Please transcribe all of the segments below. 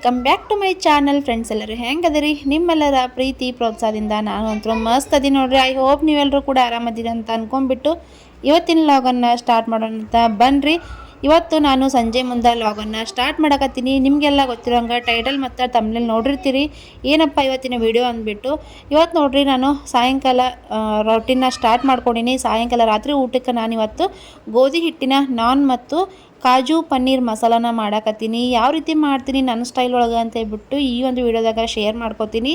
Welcome back to my channel friends ಎಲ್ಲರೂ ಹೆಂಗದರಿ? ನಿಮ್ಮೆಲ್ಲರ ಪ್ರೀತಿ, ಪ್ರೋತ್ಸಾಹದಿಂದ ನಾನು ಅಂತೂ ಮಸ್ತ್ ಅದಿ ನೋಡ್ರಿ. ಐ ಹೋಪ್ ನೀವೆಲ್ಲರೂ ಕೂಡ ಆರಾಮದಿರಿ ಅಂತ ಅಂದ್ಕೊಂಡ್ಬಿಟ್ಟು ಇವತ್ತಿನ ಲಾಗನ್ನು ಸ್ಟಾರ್ಟ್ ಮಾಡೋಣ ಅಂತ ಬನ್ನಿರಿ ಇವತ್ತು ನಾನು ಸಂಜೆ ಮುಂದೆ ಲಾಗನ್ನು ಸ್ಟಾರ್ಟ್ ಮಾಡಕತ್ತೀನಿ. ನಿಮಗೆಲ್ಲ ಗೊತ್ತಿರೋಂಗೆ ಟೈಟಲ್ ಮತ್ತು ತಮ್ಮಲ್ಲಿ ನೋಡಿರ್ತೀರಿ. ಏನಪ್ಪ ಇವತ್ತಿನ ವಿಡಿಯೋ ಅಂದ್ಬಿಟ್ಟು? ಇವತ್ತು ನೋಡಿರಿ ನಾನು ಸಾಯಂಕಾಲ ರೊಟ್ಟಿನ ಸ್ಟಾರ್ಟ್ ಮಾಡ್ಕೊಂಡಿನಿ. ಸಾಯಂಕಾಲ ರಾತ್ರಿ ಊಟಕ್ಕೆ ನಾನು ಇವತ್ತು ಗೋಧಿ ಹಿಟ್ಟಿನ ನಾನ್ ಮತ್ತು ಕಾಜು ಪನ್ನೀರ್ ಮಸಾಲಾನ ಮಾಡಾಕತ್ತೀನಿ. ಯಾವ ರೀತಿ ಮಾಡ್ತೀನಿ ನನ್ನ ಸ್ಟೈಲ್ ಒಳಗೆ ಅಂತ ಹೇಳ್ಬಿಟ್ಟು ಈ ಒಂದು ವಿಡಿಯೋದಾಗ ಶೇರ್ ಮಾಡ್ಕೋತೀನಿ.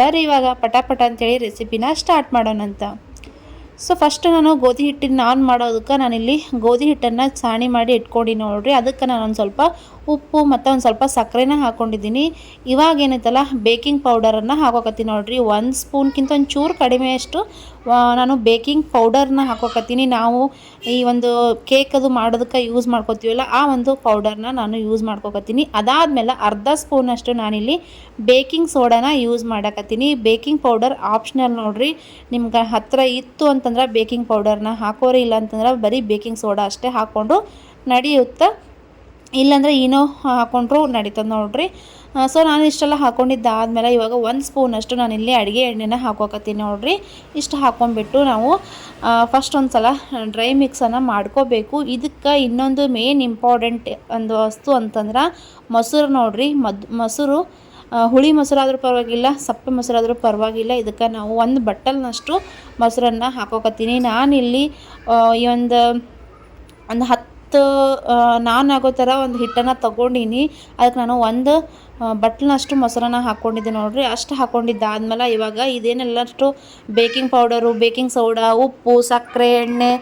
ಬರ್ರಿ ಇವಾಗ ಪಟಾಪಟ ಅಂತೇಳಿ ರೆಸಿಪಿನ ಸ್ಟಾರ್ಟ್ ಮಾಡೋಣಂತ. ಸೊ ಫಸ್ಟ್ ನಾನು ಗೋಧಿ ಹಿಟ್ಟಿನ ಆನ್ ಮಾಡೋದಕ್ಕೆ ನಾನಿಲ್ಲಿ ಗೋಧಿ ಹಿಟ್ಟನ್ನು ಸಾಣಿ ಮಾಡಿ ಇಟ್ಕೊಂಡಿನಿ ನೋಡ್ರಿ. ಅದಕ್ಕೆ ನಾನು ಒಂದು ಸ್ವಲ್ಪ ಉಪ್ಪು ಮತ್ತು ಒಂದು ಸ್ವಲ್ಪ ಸಕ್ಕರೆನ ಹಾಕ್ಕೊಂಡಿದ್ದೀನಿ ಇವಾಗ ಏನೈತಲ್ಲ, ಬೇಕಿಂಗ್ ಪೌಡರನ್ನು ಹಾಕೋಕತ್ತೀನಿ ನೋಡ್ರಿ. ಒಂದು ಸ್ಪೂನ್ಗಿಂತ ಒಂದು ಚೂರು ಕಡಿಮೆಯಷ್ಟು ನಾನು ಬೇಕಿಂಗ್ ಪೌಡರ್ನ ಹಾಕೋಕತ್ತೀನಿ. ನಾವು ಈ ಒಂದು ಕೇಕ್ ಅದು ಮಾಡೋದಕ್ಕೆ ಯೂಸ್ ಮಾಡ್ಕೋತೀವಲ್ಲ, ಆ ಒಂದು ಪೌಡರ್ನ ನಾನು ಯೂಸ್ ಮಾಡ್ಕೋಕತ್ತೀನಿ. ಅದಾದಮೇಲೆ ಅರ್ಧ ಸ್ಪೂನಷ್ಟು ನಾನಿಲ್ಲಿ ಬೇಕಿಂಗ್ ಸೋಡಾನ ಯೂಸ್ ಮಾಡಕತ್ತೀನಿ. ಬೇಕಿಂಗ್ ಪೌಡರ್ ಆಪ್ಷನಲ್ ನೋಡ್ರಿ. ನಿಮ್ಗೆ ಹತ್ತಿರ ಇತ್ತು ಅಂತಂದ್ರೆ ಬೇಕಿಂಗ್ ಪೌಡರ್ನ ಹಾಕೋರಿ ಇಲ್ಲ ಅಂತಂದ್ರೆ ಬರೀ ಬೇಕಿಂಗ್ ಸೋಡಾ ಅಷ್ಟೇ ಹಾಕ್ಕೊಂಡು ನಡೆಯುತ್ತೆ ಇಲ್ಲಾಂದರೆ ಏನೋ ಹಾಕ್ಕೊಂಡ್ರು ನಡೀತದೆ ನೋಡ್ರಿ. ಸೊ ನಾನು ಇಷ್ಟೆಲ್ಲ ಹಾಕೊಂಡಿದ್ದಾದ್ಮೇಲೆ ಇವಾಗ ಒಂದು ಸ್ಪೂನಷ್ಟು ನಾನು ಇಲ್ಲಿ ಅಡುಗೆ ಎಣ್ಣೆನ ಹಾಕೋಕತ್ತೀನಿ ನೋಡ್ರಿ. ಇಷ್ಟು ಹಾಕೊಂಡ್ಬಿಟ್ಟು ನಾವು ಫಸ್ಟ್ ಒಂದು ಸಲ ಡ್ರೈ ಮಿಕ್ಸನ್ನು ಮಾಡ್ಕೋಬೇಕು. ಇದಕ್ಕೆ ಇನ್ನೊಂದು ಮೇನ್ ಇಂಪಾರ್ಟೆಂಟ್ ಒಂದು ವಸ್ತು ಅಂತಂದ್ರೆ ಮೊಸರು ನೋಡ್ರಿ. ಮದ್, ಮೊಸರು ಹುಳಿ ಮೊಸರಾದರೂ ಪರವಾಗಿಲ್ಲ, ಸಪ್ಪೆ ಮೊಸರಾದರೂ ಪರವಾಗಿಲ್ಲ. ಇದಕ್ಕೆ ನಾವು ಒಂದು ಬಟ್ಟಲ್ನಷ್ಟು ಮೊಸರನ್ನು ಹಾಕೋಕತ್ತೀನಿ. ನಾನಿಲ್ಲಿ ಈ ಒಂದು ಒಂದು ಹತ್ತು ನಾನು ಆಗೋ ಥರ ಒಂದು ಹಿಟ್ಟನ್ನು ತೊಗೊಂಡೀನಿ. ಅದಕ್ಕೆ ನಾನು ಒಂದು ಬಟ್ಟಲ್ನಷ್ಟು ಮೊಸರನ್ನ ಹಾಕ್ಕೊಂಡಿದ್ದೆ ನೋಡಿರಿ. ಅಷ್ಟು ಹಾಕ್ಕೊಂಡಿದ್ದಾದ್ಮೇಲೆ ಇವಾಗ ಇದೇನೆಲ್ಲಷ್ಟು ಬೇಕಿಂಗ್ ಪೌಡರು, ಬೇಕಿಂಗ್ ಸೋಡಾ, ಉಪ್ಪು, ಸಕ್ಕರೆ, ಎಣ್ಣೆ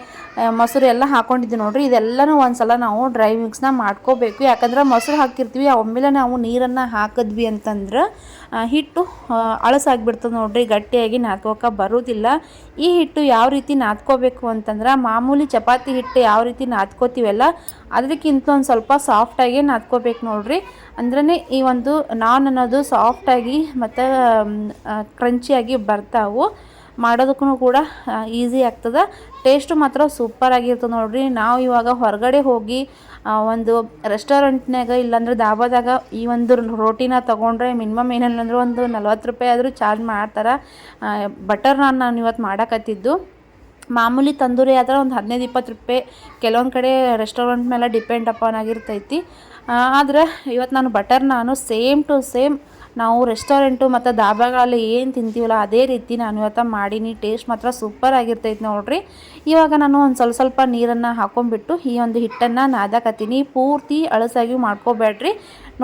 ಮೊಸರು ಎಲ್ಲ ಹಾಕ್ಕೊಂಡಿದ್ದೆ ನೋಡ್ರಿ. ಇದೆಲ್ಲನೂ ಒಂದು ಸಲ ನಾವು ಡ್ರೈ ಮಿಕ್ಸ್ನ ಮಾಡ್ಕೋಬೇಕು. ಯಾಕಂದ್ರೆ ಮೊಸರು ಹಾಕಿರ್ತೀವಿ ಒಮ್ಮೆಲೆ ನಾವು ನೀರನ್ನು ಹಾಕಿದ್ವಿ ಅಂತಂದ್ರೆ ಹಿಟ್ಟು ಅಳಸಾಗ್ಬಿಡ್ತದೆ ನೋಡ್ರಿ. ಗಟ್ಟಿಯಾಗಿ ನಾದ್ಕೋಕೆ ಬರೋದಿಲ್ಲ. ಈ ಹಿಟ್ಟು ಯಾವ ರೀತಿ ನಾದ್ಕೋಬೇಕು ಅಂತಂದ್ರೆ, ಮಾಮೂಲಿ ಚಪಾತಿ ಹಿಟ್ಟು ಯಾವ ರೀತಿ ನಾದ್ಕೋತೀವಲ್ಲ, ಅದಕ್ಕಿಂತ ಒಂದು ಸ್ವಲ್ಪ ಸಾಫ್ಟಾಗಿ ನಾದ್ಕೋಬೇಕು ನೋಡ್ರಿ. ಅಂದ್ರೆ ಈ ಒಂದು ನಾನ್ ಅನ್ನೋದು ಸಾಫ್ಟಾಗಿ ಮತ್ತು ಕ್ರಂಚಿಯಾಗಿ ಬರ್ತಾವು. ಮಾಡೋದಕ್ಕೂ ಕೂಡ ಈಸಿ ಆಗ್ತದೆ. ಟೇಸ್ಟು ಮಾತ್ರ ಸೂಪರ್ ಆಗಿರ್ತದೆ ನೋಡ್ರಿ. ನಾವು ಇವಾಗ ಹೊರಗಡೆ ಹೋಗಿ ಒಂದು ರೆಸ್ಟೋರೆಂಟ್ನಾಗ ಇಲ್ಲಾಂದ್ರೆ ದಾಬಾದಾಗ ಈ ಒಂದು ರೋಟಿನ ತೊಗೊಂಡ್ರೆ ಮಿನಿಮಮ್ ಏನಿಲ್ಲ ಅಂದ್ರೆ ಒಂದು ನಲ್ವತ್ತು ರೂಪಾಯಿ ಆದರೂ ಚಾರ್ಜ್ ಮಾಡ್ತಾರೆ. ಬಟರ್ ನಾನು ನಾನು ಇವತ್ತು ಮಾಡಕತ್ತಿದ್ದು. ಮಾಮೂಲಿ ತಂದೂರಿ ಆದ್ರೆ ಒಂದು ಹದಿನೈದು, ಇಪ್ಪತ್ತು ರೂಪಾಯಿ ಕೆಲವೊಂದು ಕಡೆ ರೆಸ್ಟೋರೆಂಟ್ ಮೇಲೆ ಡಿಪೆಂಡ್ ಅಪಾನ್ ಆಗಿರ್ತೈತಿ. ಆದ್ರೆ ಇವತ್ತು ನಾನು butter naan same to same ನಾವು ರೆಸ್ಟೋರೆಂಟು ಮತ್ತು ದಾಬಾಗಳಲ್ಲಿ ಏನು ತಿಂತೀವಲ್ಲ ಅದೇ ರೀತಿ ನಾನು ಇವತ್ತು ಮಾಡೀನಿ ಟೇಸ್ಟ್ ಮಾತ್ರ ಸೂಪರ್ ಆಗಿರ್ತೈತೆ ನೋಡ್ರಿ. ಇವಾಗ ನಾನು ಒಂದು ಸ್ವಲ್ಪ ಸ್ವಲ್ಪ ನೀರನ್ನು ಹಾಕೊಂಡ್ಬಿಟ್ಟು ಈ ಒಂದು ಹಿಟ್ಟನ್ನು ನಾದಕತ್ತೀನಿ. ಪೂರ್ತಿ ಅಳಸಾಗಿ ಮಾಡ್ಕೋಬೇಡ್ರಿ.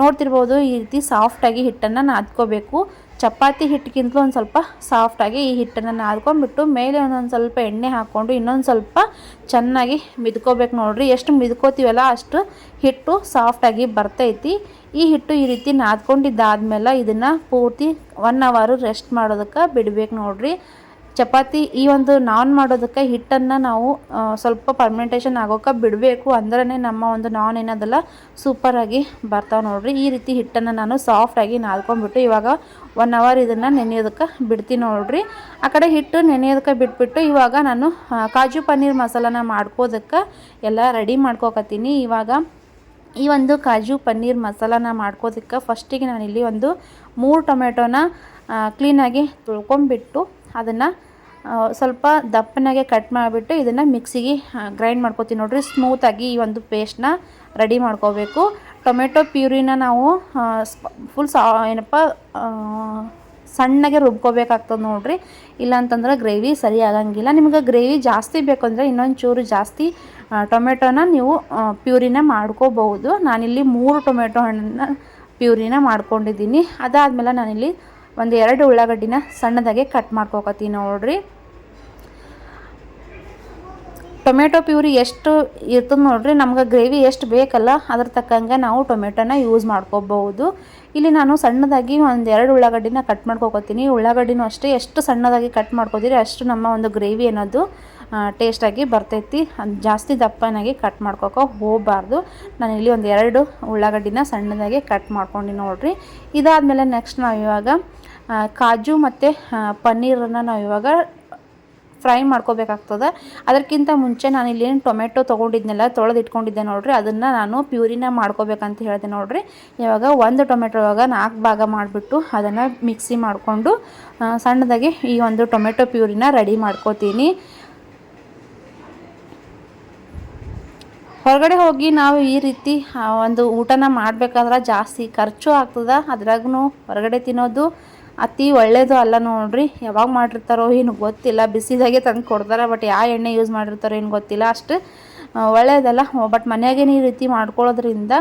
ನೋಡ್ತಿರ್ಬೋದು ಈ ರೀತಿ ಸಾಫ್ಟಾಗಿ ಹಿಟ್ಟನ್ನು ನಾದ್ಕೋಬೇಕು. ಚಪಾತಿ ಹಿಟ್ಟಿಗಿಂತಲೂ ಒಂದು ಸ್ವಲ್ಪ ಸಾಫ್ಟಾಗಿ ಈ ಹಿಟ್ಟನ್ನು ನಾದ್ಕೊಂಡ್ಬಿಟ್ಟು ಮೇಲೆ ಒಂದೊಂದು ಸ್ವಲ್ಪ ಎಣ್ಣೆ ಹಾಕ್ಕೊಂಡು ಇನ್ನೊಂದು ಸ್ವಲ್ಪ ಚೆನ್ನಾಗಿ ಮಿದ್ಕೋಬೇಕು ನೋಡ್ರಿ. ಎಷ್ಟು ಮಿದ್ಕೋತೀವಲ್ಲ ಅಷ್ಟು ಹಿಟ್ಟು ಸಾಫ್ಟಾಗಿ ಬರ್ತೈತಿ. ಈ ಹಿಟ್ಟು ಈ ರೀತಿ ನಾದ್ಕೊಂಡಿದ್ದಾದ್ಮೇಲೆ ಇದನ್ನು ಪೂರ್ತಿ ಒನ್ ಅವರು ರೆಸ್ಟ್ ಮಾಡೋದಕ್ಕೆ ಬಿಡ್ಬೇಕು ನೋಡ್ರಿ. ಚಪಾತಿ ಈ ಒಂದು ನಾನ್ ಮಾಡೋದಕ್ಕೆ ಹಿಟ್ಟನ್ನು ನಾವು ಸ್ವಲ್ಪ ಪರ್ಮೆಂಟೇಷನ್ ಆಗೋಕೆ ಬಿಡಬೇಕು ಅಂದ್ರೆ ನಮ್ಮ ಒಂದು ನಾನ್ ಏನದಲ್ಲ ಸೂಪರಾಗಿ ಬರ್ತಾವೆ ನೋಡ್ರಿ. ಈ ರೀತಿ ಹಿಟ್ಟನ್ನು ನಾನು ಸಾಫ್ಟಾಗಿ ನಾದ್ಕೊಂಡ್ಬಿಟ್ಟು ಇವಾಗ ಒನ್ ಅವರ್ ಇದನ್ನು ನೆನೆಯೋದಕ್ಕೆ ಬಿಡ್ತೀನಿ ನೋಡ್ರಿ. ಆ ಕಡೆ ಹಿಟ್ಟು ನೆನೆಯೋದಕ್ಕೆ ಬಿಟ್ಬಿಟ್ಟು ಇವಾಗ ನಾನು ಕಾಜು ಪನ್ನೀರ್ ಮಸಾಲನ ಮಾಡ್ಕೋದಕ್ಕೆ ಎಲ್ಲ ರೆಡಿ ಮಾಡ್ಕೋಕತ್ತೀನಿ. ಇವಾಗ ಈ ಒಂದು ಕಾಜು ಪನ್ನೀರ್ ಮಸಾಲಾನ ಮಾಡ್ಕೋದಕ್ಕೆ ಫಸ್ಟಿಗೆ ನಾನಿಲ್ಲಿ ಒಂದು ಮೂರು ಟೊಮೆಟೊನ ಕ್ಲೀನಾಗಿ ತುಳ್ಕೊಂಡ್ಬಿಟ್ಟು ಅದನ್ನು ಸ್ವಲ್ಪ ದಪ್ಪನಾಗೆ ಕಟ್ ಮಾಡಿಬಿಟ್ಟು ಇದನ್ನು ಮಿಕ್ಸಿಗೆ ಗ್ರೈಂಡ್ ಮಾಡ್ಕೊತೀನಿ ನೋಡಿರಿ. ಸ್ಮೂತಾಗಿ ಈ ಒಂದು ಪೇಸ್ಟ್ನ ರೆಡಿ ಮಾಡ್ಕೋಬೇಕು. ಟೊಮೆಟೊ ಪ್ಯೂರಿನ ನಾವು ಫುಲ್ ಸಾ, ಏನಪ್ಪ ಸಣ್ಣಗೆ ರುಬ್ಕೋಬೇಕಾಗ್ತದೆ ನೋಡ್ರಿ. ಇಲ್ಲಾಂತಂದ್ರೆ ಗ್ರೇವಿ ಸರಿ ಆಗಂಗಿಲ್ಲ. ನಿಮ್ಗೆ ಗ್ರೇವಿ ಜಾಸ್ತಿ ಬೇಕಂದ್ರೆ ಇನ್ನೊಂದು ಚೂರು ಜಾಸ್ತಿ ಟೊಮೆಟೊನ ನೀವು ಪ್ಯೂರಿನ ಮಾಡ್ಕೋಬಹುದು. ನಾನಿಲ್ಲಿ ಮೂರು ಟೊಮೆಟೊ ಹಣ್ಣನ್ನ ಪ್ಯೂರಿನ ಮಾಡ್ಕೊಂಡಿದ್ದೀನಿ. ಅದಾದಮೇಲೆ ನಾನಿಲ್ಲಿ ಒಂದು ಎರಡು ಉಳ್ಳಾಗಡ್ಡಿನ ಸಣ್ಣದಾಗೆ ಕಟ್ ಮಾಡ್ಕೋಕತ್ತೀನಿ ನೋಡ್ರಿ. ಟೊಮೆಟೊ ಪ್ಯೂರಿ ಎಷ್ಟು ಇರ್ತದೆ ನೋಡ್ರಿ, ನಮ್ಗೆ ಗ್ರೇವಿ ಎಷ್ಟು ಬೇಕಲ್ಲ, ಅದ್ರ ತಕ್ಕಂಗೆ ನಾವು ಟೊಮೆಟೊನ ಯೂಸ್ ಮಾಡ್ಕೋಬಹುದು. ಇಲ್ಲಿ ನಾನು ಸಣ್ಣದಾಗಿ ಒಂದು ಎರಡು ಉಳ್ಳಾಗಡ್ಡಿನ ಕಟ್ ಮಾಡ್ಕೊತೀನಿ ಉಳ್ಳಾಗಡ್ಡಿನೂ ಅಷ್ಟೇ, ಎಷ್ಟು ಸಣ್ಣದಾಗಿ ಕಟ್ ಮಾಡ್ಕೋತೀರಿ ಅಷ್ಟು ನಮ್ಮ ಒಂದು ಗ್ರೇವಿ ಅನ್ನೋದು ಟೇಸ್ಟಾಗಿ ಬರ್ತೈತಿ. ಜಾಸ್ತಿ ದಪ್ಪನಾಗಿ ಕಟ್ ಮಾಡ್ಕೋಕೆ ಹೋಗಬಾರ್ದು. ನಾನು ಇಲ್ಲಿ ಒಂದು ಎರಡು ಉಳ್ಳಾಗಡ್ಡಿನ ಸಣ್ಣದಾಗಿ ಕಟ್ ಮಾಡ್ಕೊಂಡು ನೋಡಿರಿ. ಇದಾದಮೇಲೆ ನೆಕ್ಸ್ಟ್ ನಾವು ಇವಾಗ ಕಾಜು ಮತ್ತು ಪನ್ನೀರನ್ನು ನಾವು ಇವಾಗ ಫ್ರೈ ಮಾಡ್ಕೋಬೇಕಾಗ್ತದೆ. ಅದಕ್ಕಿಂತ ಮುಂಚೆ ನಾನು ಇಲ್ಲೇನು ಟೊಮೆಟೊ ತೊಗೊಂಡಿದ್ನೆಲ್ಲ ತೊಳೆದು ಇಟ್ಕೊಂಡಿದ್ದೆ ನೋಡಿರಿ. ಅದನ್ನು ನಾನು ಪ್ಯೂರಿನ ಮಾಡ್ಕೋಬೇಕಂತ ಹೇಳಿದೆ ನೋಡಿರಿ. ಇವಾಗ ಒಂದು ಟೊಮೆಟೊ ಇವಾಗ ನಾಲ್ಕು ಭಾಗ ಮಾಡಿಬಿಟ್ಟು ಅದನ್ನು ಮಿಕ್ಸಿ ಮಾಡಿಕೊಂಡು ಸಣ್ಣದಾಗಿ ಈ ಒಂದು ಟೊಮೆಟೊ ಪ್ಯೂರಿನ ರೆಡಿ ಮಾಡ್ಕೋತೀನಿ. ಹೊರಗಡೆ ಹೋಗಿ ನಾವು ಈ ರೀತಿ ಒಂದು ಊಟನ ಮಾಡಬೇಕಾದ್ರೆ ಜಾಸ್ತಿ ಖರ್ಚು ಆಗ್ತದೆ. ಅದ್ರಾಗೂ ಹೊರಗಡೆ ತಿನ್ನೋದು ಅತಿ ಒಳ್ಳೆಯದು ಅಲ್ಲ ನೋಡ್ರಿ. ಯಾವಾಗ ಮಾಡಿರ್ತಾರೋ ಏನು ಗೊತ್ತಿಲ್ಲ. ಬಿಸಿದಾಗೆ ತಂದು ಕೊಡ್ತಾರೆ, ಬಟ್ ಯಾವ ಎಣ್ಣೆ ಯೂಸ್ ಮಾಡಿರ್ತಾರೋ ಏನು ಗೊತ್ತಿಲ್ಲ. ಅಷ್ಟು ಒಳ್ಳೆಯದಲ್ಲ ಬಟ್ ಮನೆಯಾಗೆ ಈ ರೀತಿ ಮಾಡ್ಕೊಳ್ಳೋದ್ರಿಂದ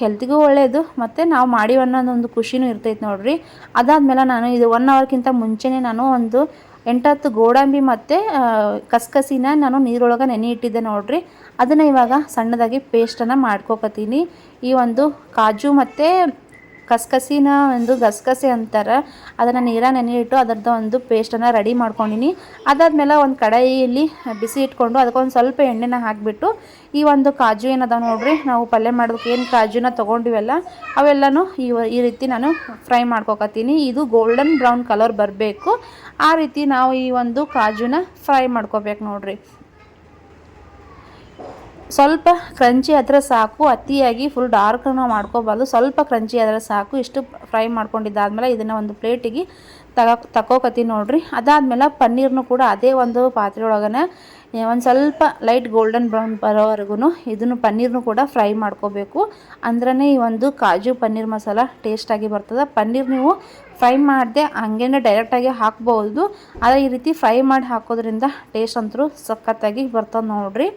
ಹೆಲ್ತ್ಗೂ ಒಳ್ಳೆಯದು ಮತ್ತು ನಾವು ಮಾಡಿವಿ ಅನ್ನೋದೊಂದು ಖುಷಿನೂ ಇರ್ತೈತೆ ನೋಡ್ರಿ. ಅದಾದಮೇಲೆ ನಾನು ಇದು ಒನ್ ಅವರ್ಗಿಂತ ಮುಂಚೆನೇ ನಾನು ಒಂದು ಎಂಟತ್ತು ಗೋಡಂಬಿ ಮತ್ತು ಕಸ್ಕಸಿನ ನಾನು ನೀರೊಳಗೆ ನೆನೆ ಇಟ್ಟಿದ್ದೆ ನೋಡ್ರಿ. ಅದನ್ನು ಇವಾಗ ಸಣ್ಣದಾಗಿ ಪೇಸ್ಟನ್ನು ಮಾಡ್ಕೊಕತ್ತೀನಿ. ಈ ಒಂದು ಕಾಜು ಮತ್ತು ಕಸ್ಕಸಿನ ಒಂದು ಗಸಗಸೆ ಅಂತಾರೆ. ಅದನ್ನು ನೀರ ನೆನೆಯಿಟ್ಟು ಅದರದ್ದು ಒಂದು ಪೇಸ್ಟನ್ನು ರೆಡಿ ಮಾಡ್ಕೊಂಡಿನಿ. ಅದಾದಮೇಲೆ ಒಂದು ಕಡಾಯಿಯಲ್ಲಿ ಬಿಸಿ ಇಟ್ಕೊಂಡು ಅದಕ್ಕೊಂದು ಸ್ವಲ್ಪ ಎಣ್ಣೆನ ಹಾಕಿಬಿಟ್ಟು ಈ ಒಂದು ಕಾಜು ಏನದ ನೋಡ್ರಿ? ನಾವು ಪಲ್ಯ ಮಾಡೋದಕ್ಕೆ ಏನು ಕಾಜುನ ತೊಗೊಂಡಿವಲ್ಲ, ಅವೆಲ್ಲನೂ ಈ ಈ ರೀತಿ ನಾನು ಫ್ರೈ ಮಾಡ್ಕೊಕತ್ತೀನಿ. ಇದು ಗೋಲ್ಡನ್ ಬ್ರೌನ್ ಕಲರ್ ಬರಬೇಕು. ಆ ರೀತಿ ನಾವು ಈ ಒಂದು ಕಾಜುನ ಫ್ರೈ ಮಾಡ್ಕೋಬೇಕು ನೋಡ್ರಿ. ಸ್ವಲ್ಪ ಕ್ರಂಚಿ ಆದರೆ ಸಾಕು, ಅತಿಯಾಗಿ ಫುಲ್ ಡಾರ್ಕ್ ನಾವು ಮಾಡ್ಕೋಬಾರ್ದು. ಸ್ವಲ್ಪ ಕ್ರಂಚಿ ಆದರೆ ಸಾಕು. ಇಷ್ಟು ಫ್ರೈ ಮಾಡ್ಕೊಂಡಿದ್ದಾದ್ಮೇಲೆ ಇದನ್ನು ಒಂದು ಪ್ಲೇಟಿಗೆ ತಗೋ ತಗೋಕತ್ತೀನಿ ನೋಡ್ರಿ. ಅದಾದಮೇಲೆ ಪನ್ನೀರ್ನು ಕೂಡ ಅದೇ ಒಂದು ಪಾತ್ರೆ ಒಳಗನೆ ಒಂದು ಸ್ವಲ್ಪ ಲೈಟ್ ಗೋಲ್ಡನ್ ಬ್ರೌನ್ ಬರೋವರೆಗೂ ಇದನ್ನು ಪನ್ನೀರ್ನು ಕೂಡ ಫ್ರೈ ಮಾಡ್ಕೋಬೇಕು. ಅಂದ್ರೆ ಈ ಒಂದು ಕಾಜು ಪನ್ನೀರ್ ಮಸಾಲ ಟೇಸ್ಟಾಗಿ ಬರ್ತದೆ. ಪನ್ನೀರ್ ನೀವು ಫ್ರೈ ಮಾಡದೆ ಹಂಗೇನೆ ಡೈರೆಕ್ಟಾಗಿ ಹಾಕ್ಬೋದು ಆದರೆ ಈ ರೀತಿ ಫ್ರೈ ಮಾಡಿ ಹಾಕೋದ್ರಿಂದ ಟೇಸ್ಟ್ ಅಂತೂ ಸಖತ್ತಾಗಿ ಬರ್ತದೆ ನೋಡ್ರಿ.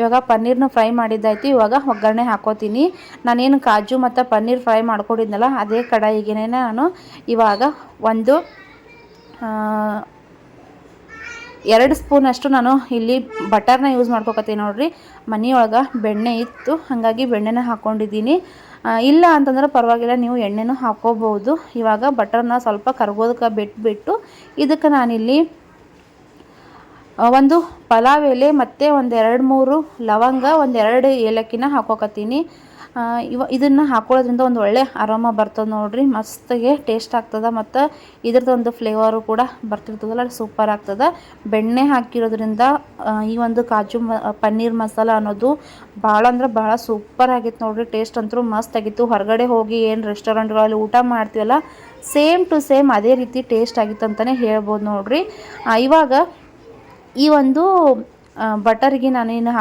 ಇವಾಗ ಪನ್ನೀರ್ನ ಫ್ರೈ ಮಾಡಿದ್ದಾಯ್ತು, ಇವಾಗ ಒಗ್ಗರಣೆ ಹಾಕೋತೀನಿ. ನಾನೇನು ಕಾಜು ಮತ್ತು ಪನ್ನೀರ್ ಫ್ರೈ ಮಾಡ್ಕೊಂಡಿದ್ನಲ್ಲ, ಅದೇ ಕಡಾಯಿಗೆ ನಾನು ಇವಾಗ ಒಂದು ಎರಡು ಸ್ಪೂನಷ್ಟು ನಾನು ಇಲ್ಲಿ ಬಟರ್ನ ಯೂಸ್ ಮಾಡ್ಕೊಕತ್ತೀನಿ ನೋಡ್ರಿ. ಮನೆಯೊಳಗೆ ಬೆಣ್ಣೆ ಇತ್ತು, ಹಾಗಾಗಿ ಬೆಣ್ಣೆನ ಹಾಕ್ಕೊಂಡಿದ್ದೀನಿ ಇಲ್ಲ ಅಂತಂದ್ರೆ ಪರವಾಗಿಲ್ಲ, ನೀವು ಎಣ್ಣೆನೂ ಹಾಕ್ಕೋಬೋದು ಇವಾಗ ಬಟರ್ನ ಸ್ವಲ್ಪ ಕರ್ಗೋದಕ್ಕೆ ಬಿಟ್ಬಿಟ್ಟು, ಇದಕ್ಕೆ ನಾನಿಲ್ಲಿ ಒಂದು ಪಲಾವ್ ಎಲೆ ಮತ್ತು ಒಂದು ಎರಡು ಮೂರು ಲವಂಗ, ಒಂದು ಎರಡು ಏಲಕ್ಕಿನ ಹಾಕೋಕತ್ತೀನಿ. ಇವ, ಇದನ್ನು ಹಾಕೊಳ್ಳೋದ್ರಿಂದ ಒಂದು ಒಳ್ಳೆ ಆರಾಮ ಬರ್ತದೆ ನೋಡ್ರಿ. ಮಸ್ತಿಗೆ ಟೇಸ್ಟ್ ಆಗ್ತದೆ ಮತ್ತು ಇದ್ರದ್ದು ಒಂದು ಫ್ಲೇವರು ಕೂಡ ಬರ್ತಿರ್ತದಲ್ಲ ಸೂಪರ್ ಆಗ್ತದೆ. ಬೆಣ್ಣೆ ಹಾಕಿರೋದ್ರಿಂದ ಈ ಒಂದು ಕಾಜು ಮ ಪನ್ನೀರ್ ಮಸಾಲ ಅನ್ನೋದು ಭಾಳ ಅಂದ್ರೆ ಭಾಳ ಸೂಪರ್ ಆಗಿತ್ತು ನೋಡ್ರಿ. ಟೇಸ್ಟ್ ಅಂತೂ ಮಸ್ತ್ ಆಗಿತ್ತು. ಹೊರಗಡೆ ಹೋಗಿ ಏನು ರೆಸ್ಟೋರೆಂಟ್ಗಳಲ್ಲಿ ಊಟ ಮಾಡ್ತೀವಲ್ಲ ಸೇಮ್ ಟು ಸೇಮ್ ಅದೇ ರೀತಿ ಟೇಸ್ಟ್ ಆಗಿತ್ತು ಅಂತಲೇ ಹೇಳ್ಬೋದು ನೋಡ್ರಿ. ಇವಾಗ ಈ ಒಂದು ಬಟರ್ಗೆ ನಾನೇನು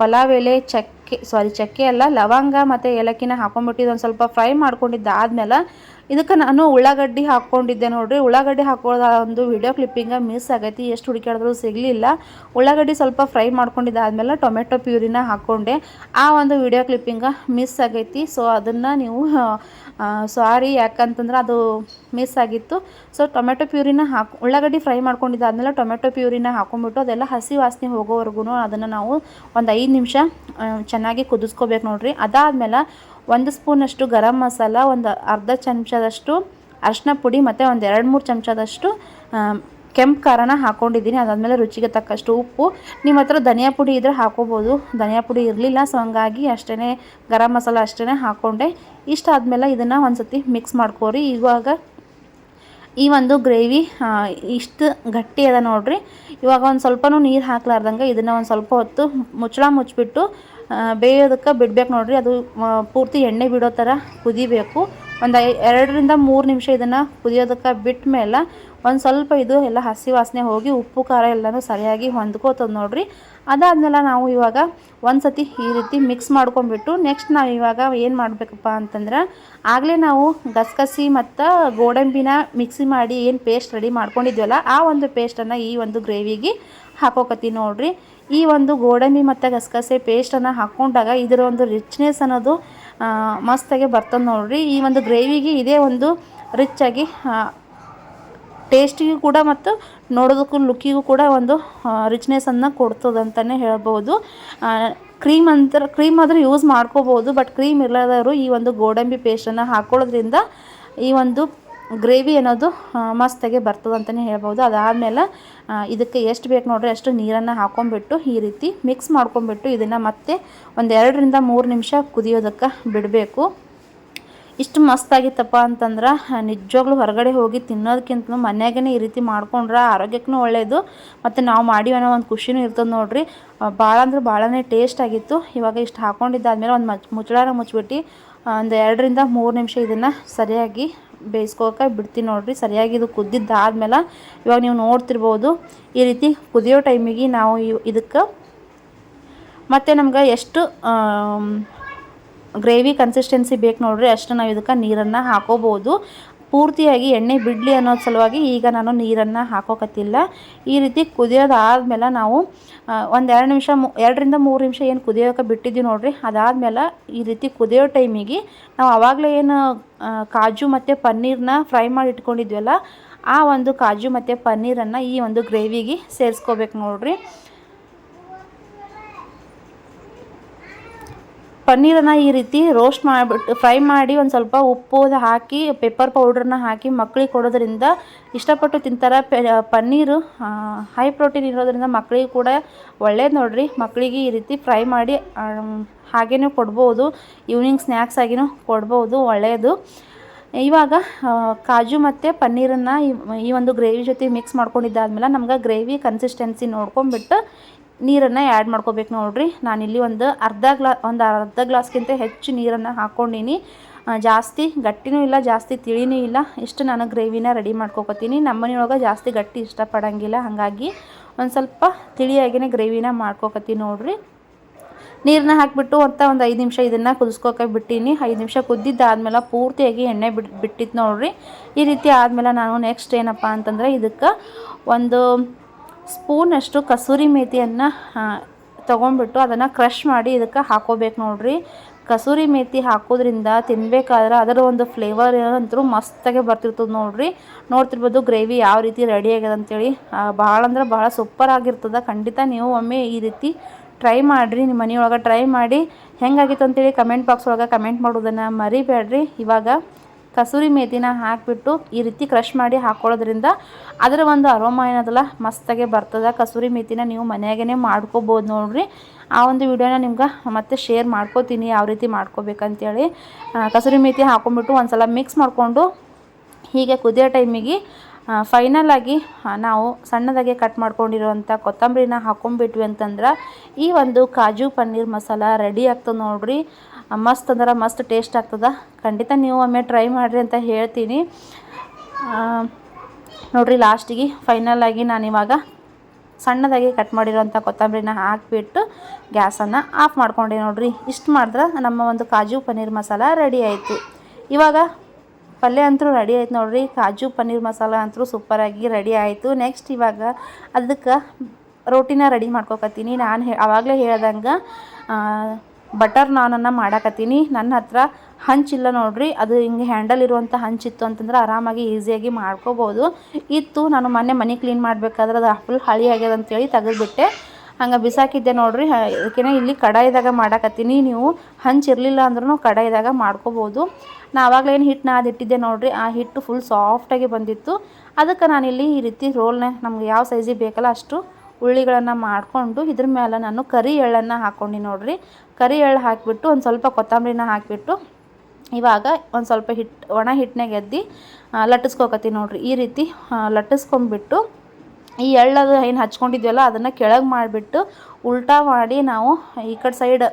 ಪಲಾವ್ ಎಲೆ, ಚಕ್ಕೆ ಸಾರಿ ಚಕ್ಕೆ ಅಲ್ಲ, ಲವಂಗ ಮತ್ತು ಏಲಕ್ಕಿನ ಹಾಕೊಂಡ್ಬಿಟ್ಟಿದ್ದು ಒಂದು ಸ್ವಲ್ಪ ಫ್ರೈ ಮಾಡ್ಕೊಂಡಿದ್ದಾದ್ಮೇಲೆ ಇದಕ್ಕೆ ನಾನು ಉಳ್ಳಾಗಡ್ಡಿ ಹಾಕ್ಕೊಂಡಿದ್ದೆ ನೋಡಿರಿ. ಉಳ್ಳಾಗಡ್ಡಿ ಹಾಕೋದ ಒಂದು ವಿಡಿಯೋ ಕ್ಲಿಪ್ಪಿಂಗ ಮಿಸ್ ಆಗೈತಿ. ಎಷ್ಟು ಹುಡುಕಾಡಿದ್ರು ಸಿಗಲಿಲ್ಲ. ಉಳ್ಳಾಗಡ್ಡಿ ಸ್ವಲ್ಪ ಫ್ರೈ ಮಾಡ್ಕೊಂಡಿದ್ದಾದ್ಮೇಲೆ ಟೊಮೆಟೊ ಪ್ಯೂರಿನ ಹಾಕ್ಕೊಂಡೆ ಆ ಒಂದು ವಿಡಿಯೋ ಕ್ಲಿಪ್ಪಿಂಗ ಮಿಸ್ ಆಗೈತಿ. ಸೊ ಅದನ್ನು ನೀವು ಸಾರಿ ಯಾಕಂತಂದ್ರೆ ಅದು ಮಿಸ್ ಆಗಿತ್ತು. ಸೊ ಟೊಮೆಟೊ ಪ್ಯೂರಿನ ಹಾಕಿ, ಉಳ್ಳಾಗಡ್ಡಿ ಫ್ರೈ ಮಾಡ್ಕೊಂಡಿದ್ದಾದ್ಮೇಲೆ ಟೊಮೆಟೊ ಪ್ಯೂರಿನ ಹಾಕೊಂಡ್ಬಿಟ್ಟು ಅದೆಲ್ಲ ಹಸಿ ವಾಸನೆ ಹೋಗೋವರೆಗೂ ಅದನ್ನು ನಾವು ಒಂದು ಐದು ನಿಮಿಷ ಚೆನ್ನಾಗಿ ಕುದಿಸ್ಕೋಬೇಕು ನೋಡ್ರಿ. ಅದಾದಮೇಲೆ ಒಂದು ಸ್ಪೂನಷ್ಟು ಗರಂ ಮಸಾಲ, ಒಂದು ಅರ್ಧ ಚಮಚದಷ್ಟು ಅರಿಶಿನ ಪುಡಿ ಮತ್ತು ಒಂದು ಎರಡು ಮೂರು ಚಮಚದಷ್ಟು ಕೆಂಪು ಖಾರನ ಹಾಕ್ಕೊಂಡಿದ್ದೀನಿ ಅದಾದಮೇಲೆ ರುಚಿಗೆ ತಕ್ಕಷ್ಟು ಉಪ್ಪು. ನಿಮ್ಮ ಹತ್ರ ಧನಿಯಾ ಪುಡಿ ಇದ್ದರೆ ಹಾಕೋಬೋದು. ಧನಿಯಾ ಪುಡಿ ಇರಲಿಲ್ಲ ಸೊ ಹಂಗಾಗಿ ಅಷ್ಟೇ ಗರಂ ಮಸಾಲ ಅಷ್ಟೇ ಹಾಕ್ಕೊಂಡೆ ಇಷ್ಟ ಆದಮೇಲೆ ಇದನ್ನು ಒಂದು ಸತಿ ಮಿಕ್ಸ್ ಮಾಡ್ಕೋರಿ. ಇವಾಗ ಈ ಒಂದು ಗ್ರೇವಿ ಇಷ್ಟು ಗಟ್ಟಿ ಅದ ನೋಡ್ರಿ. ಇವಾಗ ಒಂದು ಸ್ವಲ್ಪನೂ ನೀರು ಹಾಕ್ಲಾರ್ದಂಗೆ ಇದನ್ನು ಒಂದು ಸ್ವಲ್ಪ ಹೊತ್ತು ಮುಚ್ಚಳ ಮುಚ್ಚಿಬಿಟ್ಟು ಬೇಯೋದಕ್ಕೆ ಬಿಡ್ಬೇಕು ನೋಡ್ರಿ. ಅದು ಪೂರ್ತಿ ಎಣ್ಣೆ ಬಿಡೋ ಥರ ಕುದಿಬೇಕು. ಒಂದು ಎರಡರಿಂದ ಮೂರು ನಿಮಿಷ ಇದನ್ನು ಕುದಿಯೋದಕ್ಕೆ ಬಿಟ್ಟ ಮೇಲೆ ಒಂದು ಸ್ವಲ್ಪ ಇದು ಎಲ್ಲ ಹಸಿ ವಾಸನೆ ಹೋಗಿ ಉಪ್ಪು, ಖಾರ ಎಲ್ಲನೂ ಸರಿಯಾಗಿ ಹೊಂದ್ಕೋತದೆ ನೋಡ್ರಿ. ಅದಾದ್ಮೇಲೆ ನಾವು ಇವಾಗ ಒಂದು ಸತಿ ಈ ರೀತಿ ಮಿಕ್ಸ್ ಮಾಡ್ಕೊಂಡ್ಬಿಟ್ಟು ನೆಕ್ಸ್ಟ್ ನಾವು ಇವಾಗ ಏನು ಮಾಡಬೇಕಪ್ಪ ಅಂತಂದ್ರೆ ಆಗಲೇ ನಾವು ಗಸಗಸಿ ಮತ್ತು ಗೋಡಂಬಿನ ಮಿಕ್ಸಿ ಮಾಡಿ ಏನು ಪೇಸ್ಟ್ ರೆಡಿ ಮಾಡ್ಕೊಂಡಿದ್ವಲ್ಲ ಆ ಒಂದು ಪೇಸ್ಟನ್ನು ಈ ಒಂದು ಗ್ರೇವಿಗೆ ಹಾಕೋಕತ್ತೀವಿ ನೋಡ್ರಿ. ಈ ಒಂದು ಗೋಡಂಬಿ ಮತ್ತು ಗಸಗಸೆ ಪೇಸ್ಟನ್ನು ಹಾಕ್ಕೊಂಡಾಗ ಇದರ ಒಂದು ರಿಚ್ನೆಸ್ ಅನ್ನೋದು ಮಸ್ತಾಗಿ ಬರ್ತದೆ ನೋಡ್ರಿ. ಈ ಒಂದು ಗ್ರೇವಿಗೆ ಇದೇ ಒಂದು ರಿಚ್ಚಾಗಿ ಟೇಸ್ಟಿಗೂ ಕೂಡ ಮತ್ತು ನೋಡೋದಕ್ಕೂ ಲುಕ್ಕಿಗೂ ಕೂಡ ಒಂದು ರಿಚ್ನೆಸ್ಸನ್ನು ಕೊಡ್ತದೆ ಅಂತಲೇ ಹೇಳ್ಬೋದು. ಕ್ರೀಮ್ ಅಂತ ಕ್ರೀಮ್ ಆದರೂ ಯೂಸ್ ಮಾಡ್ಕೋಬೋದು ಬಟ್ ಕ್ರೀಮ್ ಇಲ್ಲದವರು ಈ ಒಂದು ಗೋಡಂಬಿ ಪೇಸ್ಟನ್ನು ಹಾಕ್ಕೊಳ್ಳೋದ್ರಿಂದ ಈ ಒಂದು ಗ್ರೇವಿ ಅನ್ನೋದು ಮಸ್ತಾಗಿ ಬರ್ತದೆ ಅಂತಲೇ ಹೇಳ್ಬೋದು ಅದಾದಮೇಲೆ ಇದಕ್ಕೆ ಎಷ್ಟು ಬೇಕು ನೋಡ್ರಿ, ಅಷ್ಟು ನೀರನ್ನು ಹಾಕೊಂಡ್ಬಿಟ್ಟು ಈ ರೀತಿ ಮಿಕ್ಸ್ ಮಾಡ್ಕೊಂಬಿಟ್ಟು ಇದನ್ನು ಮತ್ತೆ ಒಂದು ಎರಡರಿಂದ ಮೂರು ನಿಮಿಷ ಕುದಿಯೋದಕ್ಕೆ ಬಿಡಬೇಕು. ಇಷ್ಟು ಮಸ್ತಾಗಿತ್ತಪ್ಪ ಅಂತಂದ್ರೆ ನಿಜವಾಗ್ಲೂ ಹೊರಗಡೆ ಹೋಗಿ ತಿನ್ನೋದಕ್ಕಿಂತ ಮನೆಯಾಗೇ ಈ ರೀತಿ ಮಾಡ್ಕೊಂಡ್ರೆ ಆರೋಗ್ಯಕ್ಕೂ ಒಳ್ಳೆಯದು ಮತ್ತು ನಾವು ಮಾಡಿವಿ ಅನ್ನೋ ಒಂದು ಖುಷಿನೂ ಇರ್ತದೆ ನೋಡ್ರಿ. ಭಾಳ ಅಂದ್ರೆ ಭಾಳನೇ ಟೇಸ್ಟ್ ಆಗಿತ್ತು. ಇವಾಗ ಇಷ್ಟು ಹಾಕೊಂಡಿದ್ದಾದ್ಮೇಲೆ ಒಂದು ಮಚ್ ಮುಚ್ಚಳಾರ ಮುಚ್ಚಿಬಿಟ್ಟು ಒಂದು ಎರಡರಿಂದ ಮೂರು ನಿಮಿಷ ಇದನ್ನು ಸರಿಯಾಗಿ ಬೇಯಿಸ್ಕೋಕೆ ಬಿಡ್ತೀನಿ ನೋಡಿರಿ. ಸರಿಯಾಗಿ ಇದು ಕುದ್ದಿದ್ದಾದ್ಮೇಲೆ ಇವಾಗ ನೀವು ನೋಡ್ತಿರ್ಬೋದು ಈ ರೀತಿ ಕುದಿಯೋ ಟೈಮಿಗೆ ನಾವು ಇದಕ್ಕೆ ಮತ್ತು ನಮ್ಗೆ ಎಷ್ಟು ಗ್ರೇವಿ ಕನ್ಸಿಸ್ಟೆನ್ಸಿ ಬೇಕು ನೋಡಿರಿ. ಅಷ್ಟು ನಾವು ಇದಕ್ಕೆ ನೀರನ್ನು ಹಾಕೋಬೋದು. ಪೂರ್ತಿಯಾಗಿ ಎಣ್ಣೆ ಬಿಡಲಿ ಅನ್ನೋ ಸಲುವಾಗಿ ಈಗ ನಾನು ನೀರನ್ನು ಹಾಕೋಕತ್ತಿಲ್ಲ. ಈ ರೀತಿ ಕುದಿಯೋದಾದ್ಮೇಲೆ ನಾವು ಒಂದು ಎರಡು ನಿಮಿಷ ಎರಡರಿಂದ ಮೂರು ನಿಮಿಷ ಏನು ಕುದಿಯೋಕೆ ಬಿಟ್ಟಿದ್ದೀವಿ ನೋಡಿರಿ. ಅದಾದಮೇಲೆ ಈ ರೀತಿ ಕುದಿಯೋ ಟೈಮಿಗೆ ನಾವು ಆವಾಗಲೇ ಏನು ಕಾಜು ಮತ್ತು ಪನ್ನೀರನ್ನ ಫ್ರೈ ಮಾಡಿ ಇಟ್ಕೊಂಡಿದ್ವಲ್ಲ, ಆ ಒಂದು ಕಾಜು ಮತ್ತು ಪನ್ನೀರನ್ನು ಈ ಒಂದು ಗ್ರೇವಿಗೆ ಸೇರಿಸ್ಕೋಬೇಕು ನೋಡಿರಿ. ಪನ್ನೀರನ್ನು ಈ ರೀತಿ ರೋಸ್ಟ್ ಮಾಡಿಬಿಟ್ಟು ಫ್ರೈ ಮಾಡಿ ಒಂದು ಸ್ವಲ್ಪ ಉಪ್ಪು ಹಾಕಿ ಪೆಪ್ಪರ್ ಪೌಡ್ರನ್ನ ಹಾಕಿ ಮಕ್ಕಳಿಗೆ ಕೊಡೋದ್ರಿಂದ ಇಷ್ಟಪಟ್ಟು ತಿಂತಾರೆ. ಪನ್ನೀರು ಹೈ ಪ್ರೋಟೀನ್ ಇರೋದ್ರಿಂದ ಮಕ್ಕಳಿಗೆ ಕೂಡ ಒಳ್ಳೇದು ನೋಡಿರಿ. ಮಕ್ಕಳಿಗೆ ಈ ರೀತಿ ಫ್ರೈ ಮಾಡಿ ಹಾಗೇನೂ ಕೊಡ್ಬೋದು. ಈವ್ನಿಂಗ್ ಸ್ನ್ಯಾಕ್ಸ್ ಆಗಿನೂ ಕೊಡ್ಬೋದು ಒಳ್ಳೆಯದು ಇವಾಗ ಕಾಜು ಮತ್ತು ಪನ್ನೀರನ್ನು ಈ ಒಂದು ಗ್ರೇವಿ ಜೊತೆ ಮಿಕ್ಸ್ ಮಾಡ್ಕೊಂಡಿದ್ದಾದ್ಮೇಲೆ ನಮ್ಗೆ ಗ್ರೇವಿ ಕನ್ಸಿಸ್ಟೆನ್ಸಿ ನೋಡ್ಕೊಂಬಿಟ್ಟು ನೀರನ್ನು ಆ್ಯಡ್ ಮಾಡ್ಕೋಬೇಕು ನೋಡಿರಿ. ನಾನಿಲ್ಲಿ ಒಂದು ಅರ್ಧ ಗ್ಲಾ, ಒಂದು ಅರ್ಧ ಗ್ಲಾಸ್ಗಿಂತ ಹೆಚ್ಚು ನೀರನ್ನು ಹಾಕ್ಕೊಂಡಿನಿ ಜಾಸ್ತಿ ಗಟ್ಟಿನೂ ಇಲ್ಲ, ಜಾಸ್ತಿ ತಿಳಿನೂ ಇಲ್ಲ. ಇಷ್ಟು ನಾನು ಗ್ರೇವಿನ ರೆಡಿ ಮಾಡ್ಕೋಕೋತೀನಿ. ನಮ್ಮ ಮನೆಯೊಳಗೆ ಜಾಸ್ತಿ ಗಟ್ಟಿ ಇಷ್ಟಪಡೋಂಗಿಲ್ಲ. ಹಾಗಾಗಿ ಒಂದು ಸ್ವಲ್ಪ ತಿಳಿಯಾಗಿಯೇ ಗ್ರೇವಿನ ಮಾಡ್ಕೊಕತ್ತೀನಿ ನೋಡ್ರಿ. ನೀರನ್ನ ಹಾಕಿಬಿಟ್ಟು ಅಂತ ಒಂದು ಐದು ನಿಮಿಷ ಇದನ್ನು ಕುದಿಸ್ಕೋಕೆ ಬಿಟ್ಟೀನಿ. ಐದು ನಿಮಿಷ ಕುದ್ದಿದ್ದಾದ್ಮೇಲೆ ಪೂರ್ತಿಯಾಗಿ ಎಣ್ಣೆ ಬಿಟ್ಟು ಬಿಟ್ಟಿತ್ತು ನೋಡ್ರಿ. ಈ ರೀತಿ ಆದಮೇಲೆ ನಾನು ನೆಕ್ಸ್ಟ್ ಏನಪ್ಪ ಅಂತಂದರೆ ಇದಕ್ಕೆ ಒಂದು ಸ್ಪೂನಷ್ಟು ಕಸೂರಿ ಮೇಥಿಯನ್ನು ತೊಗೊಂಡ್ಬಿಟ್ಟು ಅದನ್ನು ಕ್ರಷ್ ಮಾಡಿ ಇದಕ್ಕೆ ಹಾಕೋಬೇಕು ನೋಡ್ರಿ. ಕಸೂರಿ ಮೇತಿ ಹಾಕೋದ್ರಿಂದ ತಿನ್ಬೇಕಾದ್ರೆ ಅದರ ಒಂದು ಫ್ಲೇವರ್ ಅಂತೂ ಮಸ್ತಾಗೆ ಬರ್ತಿರ್ತದೆ ನೋಡ್ರಿ. ನೋಡ್ತಿರ್ಬೋದು ಗ್ರೇವಿ ಯಾವ ರೀತಿ ರೆಡಿ ಆಗ್ಯದ ಅಂತೇಳಿ. ಭಾಳ ಅಂದ್ರೆ ಭಾಳ ಸೂಪರ್ ಆಗಿರ್ತದೆ. ಖಂಡಿತ ನೀವು ಒಮ್ಮೆ ಈ ರೀತಿ ಟ್ರೈ ಮಾಡಿರಿ, ನಿಮ್ಮ ಮನೆಯೊಳಗೆ ಟ್ರೈ ಮಾಡಿ. ಹೆಂಗಾಗಿತ್ತು ಅಂತೇಳಿ ಕಮೆಂಟ್ ಬಾಕ್ಸ್ ಒಳಗೆ ಕಮೆಂಟ್ ಮಾಡೋದನ್ನು ಮರಿಬೇಡ್ರಿ. ಇವಾಗ ಕಸೂರಿ ಮೇಥಿನ ಹಾಕಿಬಿಟ್ಟು ಈ ರೀತಿ ಕ್ರಷ್ ಮಾಡಿ ಹಾಕೊಳ್ಳೋದ್ರಿಂದ ಅದರ ಒಂದು ಅರೋಮ ಏನದಲ್ಲ, ಮಸ್ತಾಗೆ ಬರ್ತದೆ. ಕಸೂರಿ ಮೇಥಿನ ನೀವು ಮನೆಯಾಗೇ ಮಾಡ್ಕೋಬೋದು ನೋಡಿರಿ. ಆ ಒಂದು ವಿಡಿಯೋನ ನಿಮ್ಗೆ ಮತ್ತೆ ಶೇರ್ ಮಾಡ್ಕೋತೀನಿ ಯಾವ ರೀತಿ ಮಾಡ್ಕೋಬೇಕಂತೇಳಿ. ಕಸೂರಿ ಮೇಥಿ ಹಾಕೊಂಡ್ಬಿಟ್ಟು ಒಂದು ಸಲ ಮಿಕ್ಸ್ ಮಾಡಿಕೊಂಡು ಹೀಗೆ ಕುದಿಯೋ ಟೈಮಿಗೆ ಫೈನಲ್ ಆಗಿ ನಾವು ಸಣ್ಣದಾಗೆ ಕಟ್ ಮಾಡ್ಕೊಂಡಿರುವಂಥ ಕೊತ್ತಂಬರಿನ ಹಾಕೊಂಡ್ಬಿಟ್ವಿ ಅಂತಂದ್ರೆ ಈ ಒಂದು ಕಾಜು ಪನ್ನೀರ್ ಮಸಾಲ ರೆಡಿ ಆಗ್ತದೆ ನೋಡಿರಿ. ಮಸ್ತ್ ಅಂದ್ರೆ ಮಸ್ತ್ ಟೇಸ್ಟ್ ಆಗ್ತದೆ. ಖಂಡಿತ ನೀವು ಒಮ್ಮೆ ಟ್ರೈ ಮಾಡಿರಿ ಅಂತ ಹೇಳ್ತೀನಿ. ನೋಡಿರಿ ಲಾಸ್ಟಿಗೆ ಫೈನಲ್ ಆಗಿ ನಾನಿವಾಗ ಸಣ್ಣದಾಗಿ ಕಟ್ ಮಾಡಿರೋಂಥ ಕೊತ್ತಂಬರಿನ ಹಾಕಿಬಿಟ್ಟು ಗ್ಯಾಸನ್ನು ಆಫ್ ಮಾಡ್ಕೊಂಡೆ ನೋಡಿರಿ. ಇಷ್ಟು ಮಾಡಿದ್ರೆ ನಮ್ಮ ಒಂದು ಕಾಜು ಪನ್ನೀರ್ ಮಸಾಲ ರೆಡಿ ಆಯಿತು. ಇವಾಗ ಪಲ್ಯ ಅಂತೂ ರೆಡಿ ಆಯ್ತು ನೋಡಿರಿ. ಕಾಜು ಪನ್ನೀರ್ ಮಸಾಲ ಅಂತೂ ಸೂಪರಾಗಿ ರೆಡಿ ಆಯಿತು. ನೆಕ್ಸ್ಟ್ ಇವಾಗ ಅದಕ್ಕೆ ರೋಟಿನ ರೆಡಿ ಮಾಡ್ಕೊಕತ್ತೀನಿ. ನಾನು ಹೇ ಆವಾಗಲೇ ಹೇಳ್ದಂಗೆ ಬಟರ್ ನಾನನ್ನು ಮಾಡಾಕತ್ತೀನಿ. ನನ್ನ ಹತ್ರ ಹಂಚಿಲ್ಲ ನೋಡ್ರಿ. ಅದು ಹಿಂಗೆ ಹ್ಯಾಂಡಲ್ ಇರುವಂಥ ಹಂಚಿತ್ತು ಅಂತಂದ್ರೆ ಆರಾಮಾಗಿ ಈಸಿಯಾಗಿ ಮಾಡ್ಕೋಬೋದು. ಇತ್ತು, ನಾನು ಮೊನ್ನೆ ಮನೆ ಕ್ಲೀನ್ ಮಾಡಬೇಕಾದ್ರೆ ಅದು ಫುಲ್ ಹಳಿ ಆಗ್ಯದ ಅಂತೇಳಿ ತೆಗೆದುಬಿಟ್ಟೆ. ಹಂಗೆ ಬಿಸಾಕಿದ್ದೆ ನೋಡ್ರಿ. ಅದಕ್ಕೆ ಇಲ್ಲಿ ಕಡಾಯಿದಾಗ ಮಾಡಾಕತ್ತೀನಿ. ನೀವು ಹಂಚಿರಲಿಲ್ಲ ಅಂದ್ರೂ ಕಡಾಯಿದಾಗ ಮಾಡ್ಕೋಬೋದು. ನಾ ಆವಾಗಲೇನು ಹಿಟ್ಟು ನಾದಿಟ್ಟಿದ್ದೆ ನೋಡ್ರಿ. ಆ ಹಿಟ್ಟು ಫುಲ್ ಸಾಫ್ಟಾಗಿ ಬಂದಿತ್ತು. ಅದಕ್ಕೆ ನಾನಿಲ್ಲಿ ಈ ರೀತಿ ರೋಲ್ನ ನಮ್ಗೆ ಯಾವ ಸೈಜಿಗೆ ಬೇಕಲ್ಲ ಅಷ್ಟು ಉಳ್ಳಿಗಳನ್ನು ಮಾಡಿಕೊಂಡು ಇದ್ರ ಮೇಲೆ ನಾನು ಕರಿ ಎಳ್ಳನ್ನು ಹಾಕ್ಕೊಂಡು ನೋಡಿರಿ. ಕರಿ ಎಳ್ಳು ಹಾಕಿಬಿಟ್ಟು ಒಂದು ಸ್ವಲ್ಪ ಕೊತ್ತಂಬರಿನ ಹಾಕಿಬಿಟ್ಟು ಇವಾಗ ಒಂದು ಸ್ವಲ್ಪ ಹಿಟ್ಟು ಒಣ ಹಿಟ್ಟಿನಾಗ ಎದ್ದು ಲಟ್ಟಿಸ್ಕೊಕತ್ತೀನಿ ನೋಡಿರಿ. ಈ ರೀತಿ ಲಟ್ಟಿಸ್ಕೊಂಬಿಟ್ಟು ಈ ಎಳ್ಳದು ಏನು ಹಚ್ಕೊಂಡಿದ್ವಲ್ಲ ಅದನ್ನು ಕೆಳಗೆ ಮಾಡಿಬಿಟ್ಟು ಉಲ್ಟಾ ಮಾಡಿ ನಾವು ಈ ಕಡೆ ಸೈಡ್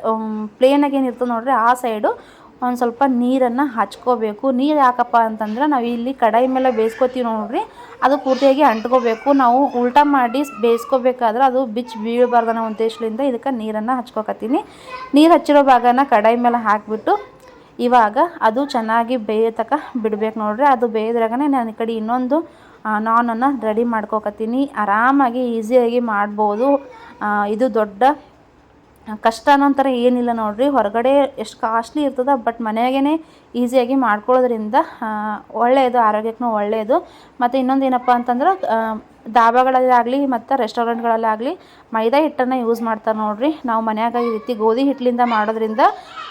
ಪ್ಲೇನಾಗೇನು ಇರ್ತದೆ ನೋಡಿರಿ, ಆ ಸೈಡು ಒಂದು ಸ್ವಲ್ಪ ನೀರನ್ನು ಹಚ್ಕೋಬೇಕು. ನೀರು ಯಾಕಪ್ಪ ಅಂತಂದ್ರೆ ನಾವು ಇಲ್ಲಿ ಕಡಾಯಿ ಮೇಲೆ ಬೇಯಿಸ್ಕೊತೀವಿ ನೋಡ್ರಿ, ಅದು ಪೂರ್ತಿಯಾಗಿ ಅಂಟ್ಕೋಬೇಕು. ನಾವು ಉಲ್ಟಾ ಮಾಡಿ ಬೇಯಿಸ್ಕೋಬೇಕಾದ್ರೆ ಅದು ಬಿಚ್ಚಿ ಬೀಳಬಾರ್ದು ಅನ್ನೋ ಉದ್ದೇಶದಿಂದ ಇದಕ್ಕೆ ನೀರನ್ನು ಹಚ್ಕೋಕತ್ತೀನಿ. ನೀರು ಹಚ್ಚಿರೋ ಭಾಗನ ಕಡಾಯಿ ಮೇಲೆ ಹಾಕಿಬಿಟ್ಟು ಇವಾಗ ಅದು ಚೆನ್ನಾಗಿ ಬೇಯತಕ್ಕ ಬಿಡ್ಬೇಕು ನೋಡ್ರಿ. ಅದು ಬೇಯದ್ರಾಗನೇ ನಾನು ಈ ಕಡೆ ಇನ್ನೊಂದು ನಾನನ್ನು ರೆಡಿ ಮಾಡ್ಕೋಕತ್ತೀನಿ. ಆರಾಮಾಗಿ ಈಸಿಯಾಗಿ ಮಾಡ್ಬೋದು. ಇದು ದೊಡ್ಡ ಕಷ್ಟ ಅನ್ನೋ ಥರ ಏನಿಲ್ಲ ನೋಡಿರಿ. ಹೊರಗಡೆ ಎಷ್ಟು ಕಾಸ್ಟ್ಲಿ ಇರ್ತದೆ ಬಟ್ ಮನೆಯಾಗೇ ಈಸಿಯಾಗಿ ಮಾಡ್ಕೊಳ್ಳೋದ್ರಿಂದ ಒಳ್ಳೆಯದು ಆರೋಗ್ಯಕ್ಕೂ ಒಳ್ಳೆಯದು ಮತ್ತು ಇನ್ನೊಂದು ಏನಪ್ಪ ಅಂತಂದ್ರೆ ಡಾಬಾಗಳಲ್ಲಾಗಲಿ ಮತ್ತು ರೆಸ್ಟೋರೆಂಟ್ಗಳಲ್ಲಾಗಲಿ ಮೈದಾ ಹಿಟ್ಟನ್ನು ಯೂಸ್ ಮಾಡ್ತಾರೆ ನೋಡಿರಿ. ನಾವು ಮನ್ಯಾಗ ಈ ರೀತಿ ಗೋಧಿ ಹಿಟ್ಟಲಿಂದ ಮಾಡೋದ್ರಿಂದ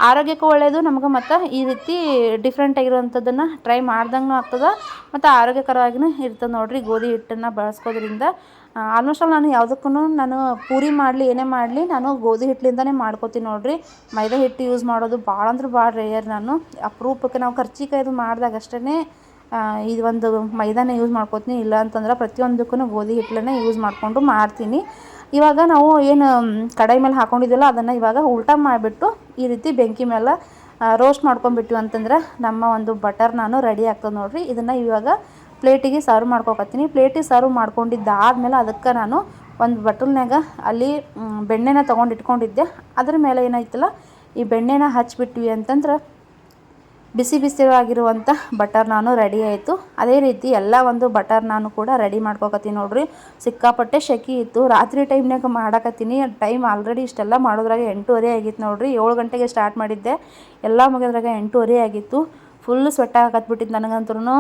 ಆರೋಗ್ಯಕ್ಕೂ ಒಳ್ಳೆಯದು ನಮ್ಗೆ ಮತ್ತು ಈ ರೀತಿ ಡಿಫ್ರೆಂಟ್ ಆಗಿರುವಂಥದ್ದನ್ನು ಟ್ರೈ ಮಾಡ್ದಂಗೂ ಆಗ್ತದೆ, ಮತ್ತು ಆರೋಗ್ಯಕರವಾಗಿಯೂ ಇರ್ತದೆ ನೋಡಿರಿ ಗೋಧಿ ಹಿಟ್ಟನ್ನು ಬಳಸ್ಕೋದ್ರಿಂದ. ಆಲ್ಮೋಸ್ಟ್ ಆಲ್ ನಾನು ಯಾವುದಕ್ಕೂ ನಾನು ಪೂರಿ ಮಾಡಲಿ, ಏನೇ ಮಾಡಲಿ, ನಾನು ಗೋಧಿ ಹಿಟ್ಲಿಂದನೇ ಮಾಡ್ಕೋತೀನಿ ನೋಡಿರಿ. ಮೈದಾ ಹಿಟ್ಟು ಯೂಸ್ ಮಾಡೋದು ಭಾಳ ಅಂದ್ರೆ ಭಾಳ ರೇಯರ್ ನಾನು. ಅಪರೂಪಕ್ಕೆ ನಾವು ಕರ್ಜಿಕಾಯ್ದು ಮಾಡಿದಾಗ ಅಷ್ಟೇ ಇದು ಒಂದು ಮೈದಾನ ಯೂಸ್ ಮಾಡ್ಕೋತೀನಿ. ಇಲ್ಲ ಅಂತಂದ್ರೆ ಪ್ರತಿಯೊಂದಕ್ಕೂ ಗೋಧಿ ಹಿಟ್ಟನ್ನೇ ಯೂಸ್ ಮಾಡಿಕೊಂಡು ಮಾಡ್ತೀನಿ. ಇವಾಗ ನಾವು ಏನು ಕಡಾಯಿ ಮೇಲೆ ಹಾಕ್ಕೊಂಡಿದ್ವಲ್ಲ ಅದನ್ನು ಇವಾಗ ಉಲ್ಟಾ ಮಾಡಿಬಿಟ್ಟು ಈ ರೀತಿ ಬೆಂಕಿ ಮೇಲೆ ರೋಸ್ಟ್ ಮಾಡ್ಕೊಂಡ್ಬಿಟ್ಟಿವಿ ಅಂತಂದ್ರೆ ನಮ್ಮ ಒಂದು ಬಟರ್ ನಾನು ರೆಡಿ ಆಗ್ತದೆ ನೋಡಿರಿ. ಇದನ್ನು ಇವಾಗ ಪ್ಲೇಟಿಗೆ ಸರ್ವ್ ಮಾಡ್ಕೊಕತ್ತೀನಿ. ಪ್ಲೇಟಿಗೆ ಸರ್ವ್ ಮಾಡ್ಕೊಂಡಿದ್ದಾದ್ಮೇಲೆ ಅದಕ್ಕೆ ನಾನು ಒಂದು ಬಟಲ್ನಾಗ ಅಲ್ಲಿ ಬೆಣ್ಣೆನ ತೊಗೊಂಡು ಇಟ್ಕೊಂಡಿದ್ದೆ. ಅದ್ರ ಮೇಲೆ ಏನಾಯ್ತಲ್ಲ, ಈ ಬೆಣ್ಣೆನ ಹಚ್ಬಿಟ್ವಿ ಅಂತಂದ್ರೆ ಬಿಸಿ ಬಿಸಿ ಆಗಿರುವಂಥ ಬಟರ್ ನಾನು ರೆಡಿ ಆಯಿತು. ಅದೇ ರೀತಿ ಎಲ್ಲ ಒಂದು ಬಟರ್ ನಾನು ಕೂಡ ರೆಡಿ ಮಾಡ್ಕೊಕತ್ತೀನಿ ನೋಡ್ರಿ. ಸಿಕ್ಕಾಪಟ್ಟೆ ಶೆಕಿ ಇತ್ತು. ರಾತ್ರಿ ಟೈಮ್ನಾಗ ಮಾಡಕತ್ತೀನಿ. ಟೈಮ್ ಆಲ್ರೆಡಿ ಇಷ್ಟೆಲ್ಲ ಮಾಡೋದ್ರಾಗ ಎಂಟೂವರೆ ಆಗಿತ್ತು ನೋಡ್ರಿ. ಏಳು ಗಂಟೆಗೆ ಸ್ಟಾರ್ಟ್ ಮಾಡಿದ್ದೆ. ಎಲ್ಲ ಮುಗಿದ್ರಾಗ ಎಂಟೂವರೆ ಆಗಿತ್ತು. ಫುಲ್ ಸ್ವೆಟ್ ಆಗತ್ಬಿಟ್ಟಿತ್ತು ನನಗಂತೂ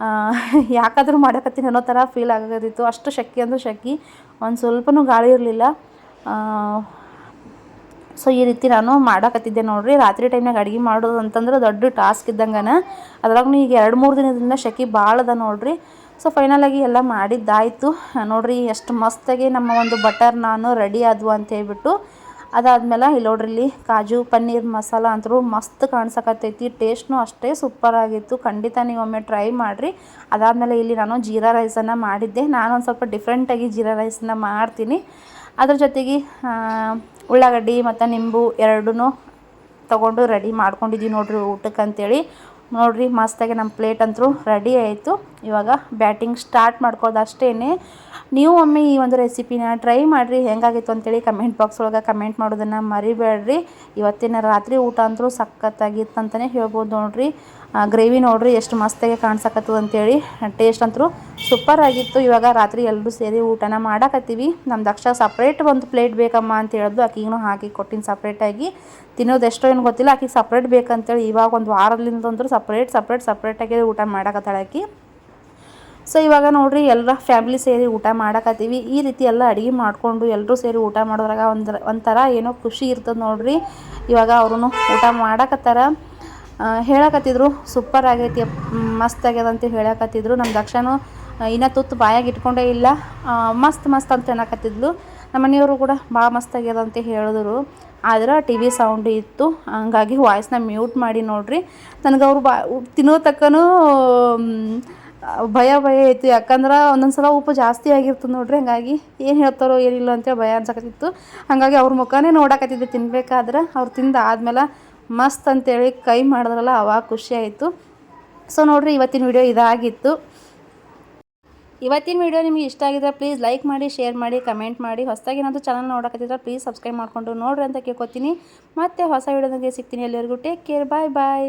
ಯಾಕಾದರೂ ಮಾಡಕತ್ತೀನಿ ಅನ್ನೋ ಥರ ಫೀಲ್ ಆಗೋದಿತ್ತು. ಅಷ್ಟು ಶೆಕೆ ಅಂದ್ರೆ ಶೆಕೆ ಒಂದು ಸ್ವಲ್ಪನೂ ಗಾಳಿ ಇರಲಿಲ್ಲ. ಸೊ ಈ ರೀತಿ ನಾನು ಮಾಡಕತ್ತಿದ್ದೆ ನೋಡಿರಿ. ರಾತ್ರಿ ಟೈಮ್ನಾಗ ಅಡುಗೆ ಮಾಡೋದು ಅಂತಂದ್ರೆ ದೊಡ್ಡ ಟಾಸ್ಕ್ ಇದ್ದಂಗನ. ಅದ್ರಾಗೂ ಈಗ ಎರಡು ಮೂರು ದಿನದಿಂದ ಶೆಕೆ ಭಾಳ ಅದ ನೋಡಿರಿ. ಸೊ ಫೈನಲಾಗಿ ಎಲ್ಲ ಮಾಡಿದ್ದಾಯಿತು. ನೋಡಿರಿ, ಎಷ್ಟು ಮಸ್ತಾಗಿ ನಮ್ಮ ಒಂದು ಬಟರ್ ನಾನು ರೆಡಿ ಆದವು ಅಂತ ಹೇಳ್ಬಿಟ್ಟು ಅದಾದ್ಮೇಲೆ ಇಲ್ಲಿ ನೋಡ್ರಿ, ಇಲ್ಲಿ ಕಾಜು, ಪನ್ನೀರ್ ಮಸಾಲ ಅಂತೂ ಮಸ್ತ್ ಕಾಣ್ಸಕತ್ತೈತಿ. ಟೇಸ್ಟ್ನು ಅಷ್ಟೇ ಸೂಪರ್ ಆಗಿತ್ತು. ಖಂಡಿತ ನೀವು ಒಮ್ಮೆ ಟ್ರೈ ಮಾಡಿರಿ. ಅದಾದಮೇಲೆ ಇಲ್ಲಿ ನಾನು ಜೀರಾ ರೈಸನ್ನು ಮಾಡಿದ್ದೆ. ನಾನು ಒಂದು ಸ್ವಲ್ಪ ಡಿಫ್ರೆಂಟಾಗಿ ಜೀರಾ ರೈಸನ್ನ ಮಾಡ್ತೀನಿ. ಅದ್ರ ಜೊತೆಗೆ ಉಳ್ಳಾಗಡ್ಡಿ ಮತ್ತು ನಿಂಬು ಎರಡೂ ತೊಗೊಂಡು ರೆಡಿ ಮಾಡ್ಕೊಂಡಿದ್ದೀವಿ ನೋಡಿರಿ ಊಟಕ್ಕೆ ಅಂತೇಳಿ ನೋಡಿರಿ ಮಸ್ತಾಗಿ ನಮ್ಮ ಪ್ಲೇಟ್ ಅಂತೂ ರೆಡಿ ಆಯಿತು. ಇವಾಗ ಬ್ಯಾಟಿಂಗ್ ಸ್ಟಾರ್ಟ್ ಮಾಡ್ಕೋದು ಅಷ್ಟೇ ನೀವು ಒಮ್ಮೆ ಈ ಒಂದು ರೆಸಿಪಿನ ಟ್ರೈ ಮಾಡಿರಿ. ಹೆಂಗಾಗಿತ್ತು ಅಂತೇಳಿ ಕಮೆಂಟ್ ಬಾಕ್ಸ್ ಒಳಗೆ ಕಮೆಂಟ್ ಮಾಡೋದನ್ನು ಮರಿಬೇಡ್ರಿ. ಇವತ್ತಿನ ರಾತ್ರಿ ಊಟ ಅಂತೂ ಸಖತ್ತಾಗಿತ್ತು ಅಂತಲೇ ಹೇಳ್ಬೋದು ನೋಡಿರಿ. ಗ್ರೇವಿ ನೋಡ್ರಿ ಎಷ್ಟು ಮಸ್ತಾಗಿ ಕಾಣ್ಸಕತ್ತದ ಅಂತೇಳಿ. ಟೇಸ್ಟ್ ಅಂತೂ ಸೂಪರ್ ಆಗಿತ್ತು. ಇವಾಗ ರಾತ್ರಿ ಎಲ್ಲರೂ ಸೇರಿ ಊಟನ ಮಾಡಕತ್ತೀವಿ. ನಮ್ಮ ದಕ್ಷ ಸಪ್ರೇಟ್ ಒಂದು ಪ್ಲೇಟ್ ಬೇಕಮ್ಮ ಅಂತ ಹೇಳಿದ್ರು ಆಕಿಗೂ ಹಾಕಿ ಕೊಟ್ಟಿನ ಸಪ್ರೇಟಾಗಿ ತಿನ್ನೋದು ಎಷ್ಟೋ ಏನು ಗೊತ್ತಿಲ್ಲ. ಆಕಿಗೆ ಸಪ್ರೇಟ್ ಬೇಕಂತೇಳಿ ಇವಾಗ ಒಂದು ವಾರದಿಂದ ಅಂದರೂ ಸಪ್ರೇಟ್ ಸಪ್ರೇಟ್ ಸಪ್ರೇಟಾಗಿ ಊಟ ಮಾಡಕತ್ತಾಳೆ ಆಕಿ ಸೊ ಇವಾಗ ನೋಡ್ರಿ ಎಲ್ಲರ ಫ್ಯಾಮಿಲಿ ಸೇರಿ ಊಟ ಮಾಡಕತ್ತೀವಿ. ಈ ರೀತಿ ಎಲ್ಲ ಅಡುಗೆ ಮಾಡಿಕೊಂಡು ಎಲ್ಲರೂ ಸೇರಿ ಊಟ ಮಾಡೋದ್ರಾಗ ಒಂದು ಒಂಥರ ಏನೋ ಖುಷಿ ಇರ್ತದೆ ನೋಡ್ರಿ. ಇವಾಗ ಅವ್ರೂ ಊಟ ಮಾಡಕತ್ತಾರ. ಹೇಳಕತ್ತಿದ್ರು. ಸೂಪರ್ ಆಗೈತಿ ಮಸ್ತ್ ಆಗ್ಯದ ಅಂತ ಹೇಳಕತ್ತಿದ್ರು. ನಮ್ಮ ದಕ್ಷನು ಇನ್ನು ತುತ್ತು ಬಾಯಾಗಿ ಇಟ್ಕೊಂಡೇ ಇಲ್ಲ. ಮಸ್ತ್ ಮಸ್ತ್ ಅಂತ ಅನ್ನಕತ್ತಿದ್ಲು. ನಮ್ಮ ಮನೆಯವರು ಕೂಡ ಭಾಳ ಮಸ್ತ್ ಆಗ್ಯದ ಅಂತ ಹೇಳಿದ್ರು. ಆದ್ರೆ ಟಿ ವಿ ಸೌಂಡ್ ಇತ್ತು. ಹಂಗಾಗಿ ವಾಯ್ಸ್ನ ಮ್ಯೂಟ್ ಮಾಡಿ ನೋಡ್ರಿ. ನನಗೆ ಅವರು ಬಾ ತಿನ್ನೋ ತಕ್ಕನೂ ಭಯ ಭಯ ಇತ್ತು ಯಾಕಂದ್ರೆ ಒಂದೊಂದು ಸಲ ಉಪ್ಪು ಜಾಸ್ತಿ ಆಗಿರ್ತದೆ ನೋಡ್ರಿ. ಹಂಗಾಗಿ ಏನು ಹೇಳ್ತಾರೋ ಏನಿಲ್ಲ ಅಂತೇಳಿ ಭಯ ಅನ್ಸಕತ್ತಿತ್ತು. ಹಾಗಾಗಿ ಅವ್ರ ಮುಖನೇ ನೋಡಕತ್ತಿದ್ದೆ ತಿನ್ಬೇಕಾದ್ರೆ. ಅವ್ರು ತಿಂದು ಆದ್ಮೇಲೆ ಮಸ್ತ್ ಅಂತೇಳಿ ಕೈ ಮಾಡಿದ್ರಲ್ಲ, ಅವಾಗ ಖುಷಿ ಆಯಿತು. ಸೊ ನೋಡಿರಿ, ಇವತ್ತಿನ ವಿಡಿಯೋ ಇದಾಗಿತ್ತು. ಇವತ್ತಿನ ವಿಡಿಯೋ ನಿಮಗೆ ಇಷ್ಟ ಆಗಿದ್ರೆ ಪ್ಲೀಸ್ ಲೈಕ್ ಮಾಡಿ ಶೇರ್ ಮಾಡಿ ಕಮೆಂಟ್ ಮಾಡಿ. ಹೊಸದಾಗಿ ಏನಾದರೂ ಚಾನಲ್ ನೋಡೋಕತ್ತಿದ್ರೆ ಪ್ಲೀಸ್ ಸಬ್ಸ್ಕ್ರೈಬ್ ಮಾಡಿಕೊಂಡು ನೋಡ್ರಿ ಅಂತ ಕೇಳ್ಕೊತೀನಿ. ಮತ್ತೆ ಹೊಸ ವಿಡಿಯೋದಾಗೆ ಸಿಗ್ತೀನಿ ಎಲ್ಲರಿಗೂ ಟೇಕ್ ಕೇರ್ ಬಾಯ್ ಬಾಯ್